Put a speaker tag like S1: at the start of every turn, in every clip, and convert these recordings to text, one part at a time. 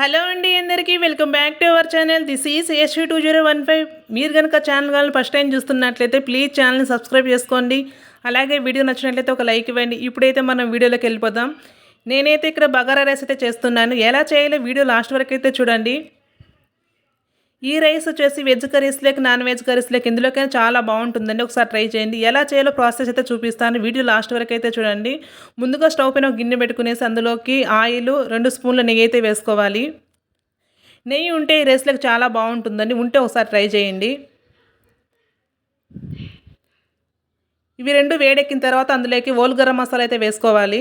S1: Hello అండి అందరికీ welcome back to our channel. This is SV two zero one five. మీరు కనుక channel కానీ ఫస్ట్ టైం చూస్తున్నట్లయితే ప్లీజ్ ఛానల్ని సబ్స్క్రైబ్ చేసుకోండి. అలాగే వీడియో నచ్చినట్లయితే ఒక లైక్ ఇవ్వండి. ఇప్పుడైతే మనం వీడియోలోకి వెళ్ళిపోదాం. నేనైతే ఇక్కడ బగారా రైస్ అయితే చేస్తున్నాను. ఎలా చేయాలో వీడియో లాస్ట్ వరకు అయితే చూడండి. ఈ రైస్ వచ్చేసి వెజ్ కర్రీస్ లేక నాన్ వెజ్ కర్రీస్ లేక ఇందులోకైనా చాలా బాగుంటుందండి. ఒకసారి ట్రై చేయండి. ఎలా చేయాలో ప్రాసెస్ అయితే చూపిస్తాను. వీడియో లాస్ట్ వరకు అయితే చూడండి. ముందుగా స్టవ్ పైన ఒక గిన్నె పెట్టుకునేసి అందులోకి ఆయిల్ రెండు స్పూన్ల నెయ్యి అయితే వేసుకోవాలి. నెయ్యి ఉంటే ఈ రైస్లోకి చాలా బాగుంటుందండి. ఉంటే ఒకసారి ట్రై చేయండి. ఇవి రెండు వేడెక్కిన తర్వాత అందులోకి ఓల్ గరం మసాలా అయితే వేసుకోవాలి.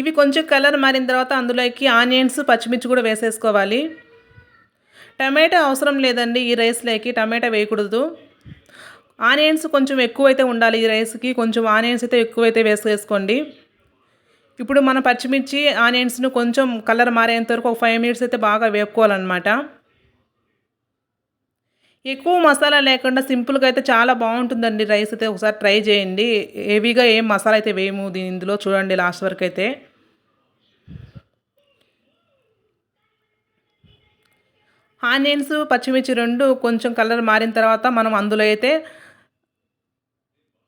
S1: ఇవి కొంచెం కలర్ మారిన తర్వాత అందులోకి ఆనియన్స్ పచ్చిమిర్చి కూడా వేసేసుకోవాలి. టమాటా అవసరం లేదండి ఈ రైస్లోకి టమాటా వేయకూడదు. ఆనియన్స్ కొంచెం ఎక్కువైతే ఉండాలి ఈ రైస్కి కొంచెం ఆనియన్స్ అయితే ఎక్కువైతే వేసేసుకోండి. ఇప్పుడు మన పచ్చిమిర్చి ఆనియన్స్ను కొంచెం కలర్ మారేంత వరకు ఒక ఫైవ్ మినిట్స్ అయితే బాగా వేపుకోవాలన్నమాట. ఎక్కువ మసాలా లేకుండా సింపుల్గా అయితే చాలా బాగుంటుందండి రైస్ అయితే. ఒకసారి ట్రై చేయండి. హెవీగా ఏం మసాలా అయితే వేయము దీని ఇందులో చూడండి లాస్ట్ వరకు అయితే. ఆనియన్స్ పచ్చిమిర్చి రెండు కొంచెం కలర్ మారిన తర్వాత మనం అందులో అయితే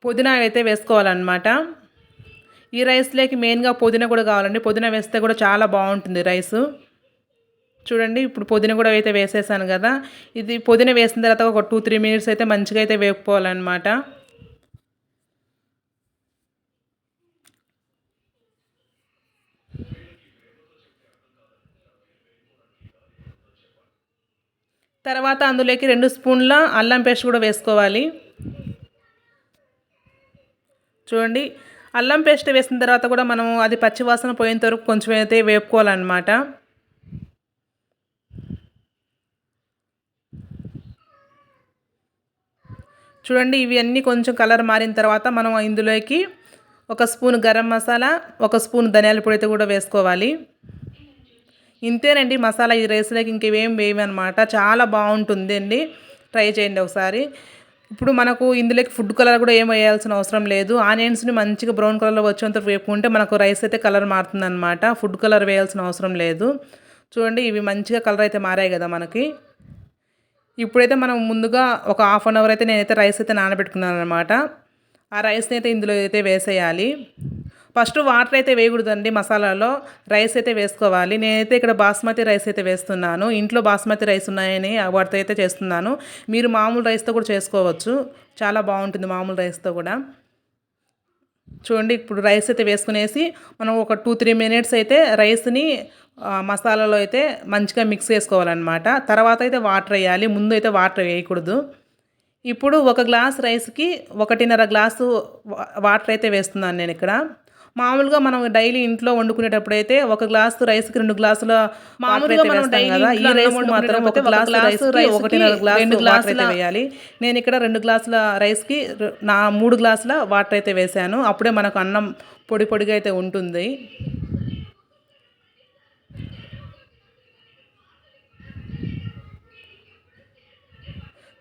S1: పుదీనా అయితే వేసుకోవాలన్నమాట. ఈ రైస్లోకి మెయిన్గా పుదీనా కూడా కావాలండి. పుదీనా వేస్తే కూడా చాలా బాగుంటుంది రైసు. చూడండి ఇప్పుడు పుదీనా కూడా అయితే వేసేసాను కదా. ఇది పుదీనా వేసిన తర్వాత ఒక టూ త్రీ మినిట్స్ అయితే మంచిగా అయితే వేపుకోవాలన్నమాట. తర్వాత అందులోకి రెండు స్పూన్ల అల్లం పేస్ట్ కూడా వేసుకోవాలి. చూడండి అల్లం పేస్ట్ వేసిన తర్వాత కూడా మనం అది పచ్చివాసన పోయేంత వరకు కొంచెం అయితే వేపుకోవాలన్నమాట. చూడండి ఇవన్నీ కొంచెం కలర్ మారిన తర్వాత మనం ఇందులోకి ఒక స్పూన్ గరం మసాలా ఒక స్పూన్ ధనియాల పొడి అయితే కూడా వేసుకోవాలి. ఇంతేనండి మసాలా ఈ రైస్లోకి ఇంకేం వేయమన్నమాట. చాలా బాగుంటుంది అండి. ట్రై చేయండి ఒకసారి. ఇప్పుడు మనకు ఇందులోకి ఫుడ్ కలర్ కూడా ఏం వేయాల్సిన అవసరం లేదు. ఆనియన్స్ని మంచిగా బ్రౌన్ కలర్లో వచ్చేంత వేపుకుంటే మనకు రైస్ అయితే కలర్ మారుతుందన్నమాట. ఫుడ్ కలర్ వేయాల్సిన అవసరం లేదు. చూడండి ఇవి మంచిగా కలర్ అయితే మారాయి కదా మనకి. ఇప్పుడైతే మనం ముందుగా ఒక హాఫ్ అన్ అవర్ అయితే నేనైతే రైస్ అయితే నానబెట్టుకున్నాను అనమాట ఆ రైస్ని అయితే ఇందులో అయితే వేసేయాలి. ఫస్ట్ వాటర్ అయితే వేయకూడదండి మసాలాలో. రైస్ అయితే వేసుకోవాలి. నేనైతే ఇక్కడ బాస్మతి రైస్ అయితే వేస్తున్నాను. ఇంట్లో బాస్మతి రైస్ ఉన్నాయని వాటితో అయితే చేస్తున్నాను. మీరు మామూలు రైస్తో కూడా చేసుకోవచ్చు. చాలా బాగుంటుంది మామూలు రైస్తో కూడా. చూడండి ఇప్పుడు రైస్ అయితే వేసుకునేసి మనం ఒక టూ త్రీ మినిట్స్ అయితే రైస్ని మసాలాలో అయితే మంచిగా మిక్స్ చేసుకోవాలన్నమాట. తర్వాత అయితే వాటర్ వేయాలి ముందు అయితే వాటర్ వేయకూడదు. ఇప్పుడు ఒక గ్లాస్ రైస్కి ఒకటిన్నర గ్లాసు వాటర్ అయితే వేస్తున్నాను నేను ఇక్కడ. మామూలుగా మనం డైలీ ఇంట్లో వండుకునేటప్పుడు అయితే ఒక గ్లాస్ రైస్కి రెండు గ్లాసుల మామూలుగా మనం ఈ రైస్ మాత్రం ఒక గ్లాస్ రైస్ ఒకటిన్నర గ్లాస్ రెండు గ్లాసులు అయితే వేయాలి. నేను ఇక్కడ రెండు గ్లాసుల రైస్కి నా మూడు గ్లాసుల వాటర్ అయితే వేసాను. అప్పుడే మనకు అన్నం పొడి పొడిగా అయితే ఉంటుంది.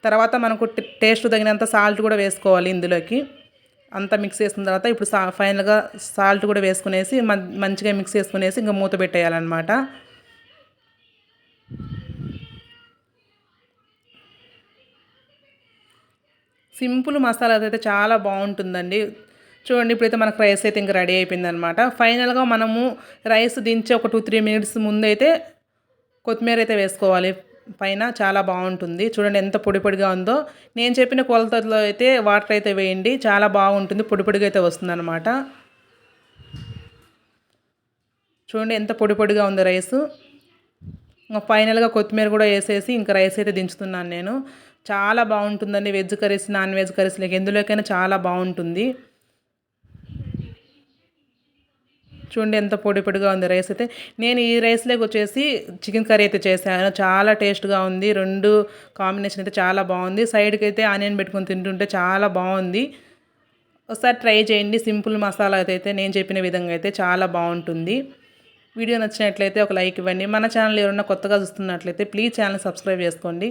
S1: తర్వాత మనకు టేస్ట్ తగినంత సాల్ట్ కూడా వేసుకోవాలి ఇందులోకి. అంతా మిక్స్ చేసిన తర్వాత ఇప్పుడు సా ఫైనల్గా సాల్ట్ కూడా వేసుకునేసి మంచిగా మిక్స్ చేసుకునేసి ఇంకా మూత పెట్టేయాలన్నమాట. సింపుల్ మసాలా అయితే చాలా బాగుంటుందండి. చూడండి ఇప్పుడైతే మనకు రైస్ అయితే ఇంకా రెడీ అయిపోయిందనమాట ఫైనల్గా మనము రైస్ దించి ఒక టూ త్రీ మినిట్స్ ముందైతే కొత్తిమీర అయితే వేసుకోవాలి. పైన చాలా బాగుంటుంది. చూడండి ఎంత పొడి పొడిగా ఉందో. నేను చెప్పిన కొలతలో అయితే వాటర్ అయితే వేయండి. చాలా బాగుంటుంది. పొడి పొడిగా అయితే వస్తుందన్నమాట. చూడండి ఎంత పొడి పొడిగా ఉంది రైసు. ఫైనల్గా కొత్తిమీర కూడా వేసేసి ఇంకా రైస్ అయితే దించుతున్నాను నేను. చాలా బాగుంటుందండి. Veg curries non veg curries. లేక ఎందులోకైనా చాలా బాగుంటుంది. చూడండి ఎంత పొడి పొడిగా ఉంది రైస్ అయితే. నేను ఈ రైస్లోకి వచ్చేసి చికెన్ కర్రీ అయితే చేశాను. చాలా టేస్ట్గా ఉంది. రెండు కాంబినేషన్ అయితే చాలా బాగుంది. సైడ్కి అయితే ఆనియన్ పెట్టుకొని తింటుంటే చాలా బాగుంది. ఒకసారి ట్రై చేయండి. సింపుల్ మసాలా అయితే నేను చెప్పిన విధంగా అయితే చాలా బాగుంటుంది. వీడియో నచ్చినట్లయితే ఒక లైక్ ఇవ్వండి. మన ఛానల్ ఎవరన్నా కొత్తగా చూస్తున్నట్లయితే ప్లీజ్ ఛానల్ సబ్స్క్రైబ్ చేసుకోండి.